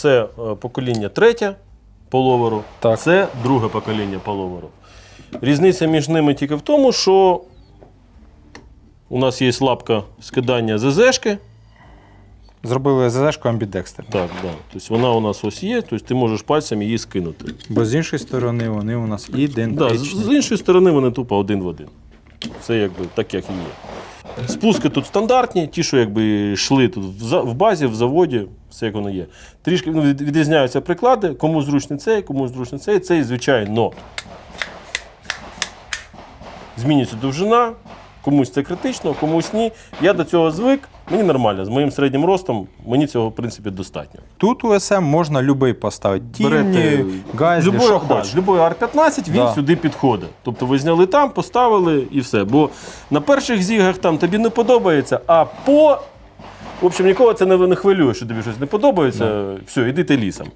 Це е, покоління третє половору, Так. це друге покоління половору. Різниця між ними тільки в тому, що у нас є лапка скидання ЗЗшки. Зробили ЗЗшку амбідекстер. Так, да. Тобто вона у нас ось є, тобто ти можеш пальцем її скинути. Бо з іншої сторони вони у нас Да, ідентичні. з, з іншої сторони вони тупо один в один. Це якби так, як і є. Спуски тут стандартні, ті, що якби йшли тут в, базі, в заводі, все як воно є. Трішки ну, відрізняються приклади, кому зручний цей, кому зручний цей. Цей, звичайно. Змінюється довжина, комусь це критично, комусь ні. Я до цього звик, мені нормально. З моїм середнім ростом мені цього, в принципі, достатньо. Тут УСМ можна любий поставити. Тіні, гайзлі, любой, що хочеш. Любой R15 він Да. сюди підходить. Тобто ви зняли там, поставили і все. Бо на перших зігах там тобі не подобається, а по. В общем, нікого це не, хвилює, що тобі щось не подобається. Все, іди ти лісом.